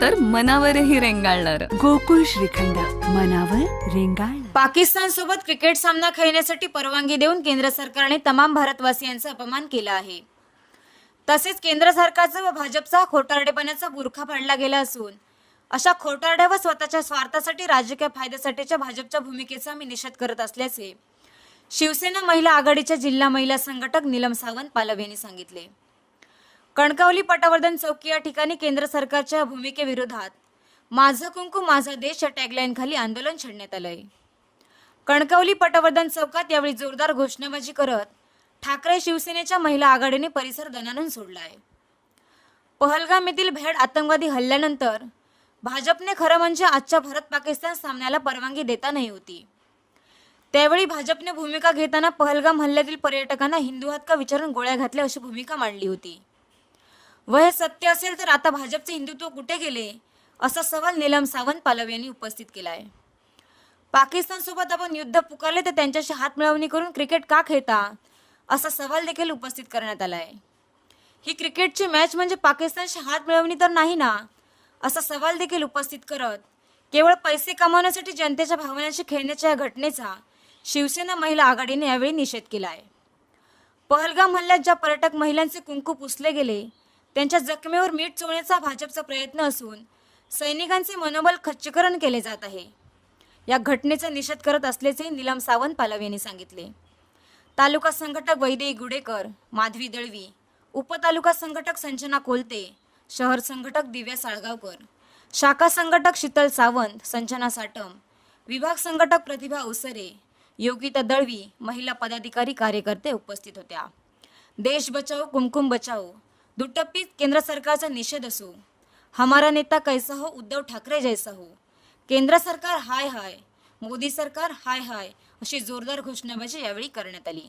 तर मनावरही रेंगाळणार. गोकुळ श्रीखंड मनावर रेंगाळ. पाकिस्तान सोबत क्रिकेट सामना खेळण्यासाठी परवानगी देऊन केंद्र सरकारने तमाम भारतवासियांचा अपमान केला आहे. तसेच केंद्र सरकारचा व भाजपचा खोटारडेपणाचा बुरखा पाडला गेला असून अशा खोटारड्या व स्वतःच्या स्वार्थासाठी राजकीय फायद्यासाठीच्या भाजपच्या भूमिकेचा मी निषेध करत असल्याचे शिवसेना महिला आघाडीच्या जिल्हा महिला संघटक नीलम सावंत पालव यांनी सांगितले. कणकवली पटवर्धन चौकी या ठिकाणी केंद्र सरकारच्या भूमिकेविरोधात माझं कुंकू माझा देश या टॅगलाईनखाली आंदोलन छेडण्यात आलंय. कणकवली पटवर्धन चौकात यावेळी जोरदार घोषणाबाजी करत ठाकरे शिवसेनेच्या महिला आघाडीने परिसर दणानून आहे पहलगाम येथील भेड आतंकवादी हल्ल्यानंतर भाजपने खरं म्हणजे आजच्या भारत पाकिस्तान सामन्याला परवानगी देता नाही होती. त्यावेळी भाजपने भूमिका घेताना पहलगाम हल्ल्यातील पर्यटकांना हिंदू आहात का विचारून गोळ्या घातल्या अशी भूमिका मांडली होती. वय सत्य असेल तर आता भाजपचे हिंदुत्व कुठे गेले? असा सवाल नीलम सावंत पालव यांनी उपस्थित केला आहे पाकिस्तान सोबत आपण युद्ध पुकारले तर त्यांच्याशी हात मिळवणी करून क्रिकेट का खेळता? असा सवाल देखील उपस्थित करण्यात आला आहे ही क्रिकेटची मॅच म्हणजे पाकिस्तानशी हात मिळवणी तर नाही ना? असा सवाल देखील उपस्थित करत केवळ पैसे कमावण्यासाठी जनतेच्या भावनांशी खेळण्याच्या या घटनेचा शिवसेना महिला आघाडीने यावेळी निषेध केला आहे पहलगाम हल्ल्यात ज्या पर्यटक महिलांचे कुंकू पुसले गेले त्यांच्या जखमेवर मीठ चोळण्याचा भाजपचा प्रयत्न असून सैनिकांचे मनोबल खच्चीकरण केले जात आहे. या घटनेचा निषेध करत असल्याचे निलम सावंत पालव यांनी सांगितले. तालुका संघटक वैदेही गुडेकर माधवी दळवी उपतालुका संघटक संजना कोलते शहर संघटक दिव्या साळगावकर शाखा संघटक शीतल सावंत संजना साटम विभाग संघटक प्रतिभा अवसरे योगिता दळवी महिला पदाधिकारी कार्यकर्ते उपस्थित होत्या. देश बचाओ कुमकुम बचाओ. दुटप्पीत केंद्र सरकारचा निषेध असो. हमारा नेता कैसा हो उद्धव ठाकरे जैसा हो. केंद्र सरकार हाय हाय मोदी सरकार हाय हाय अशी जोरदार घोषणाबाजी यावेळी करण्यात आली.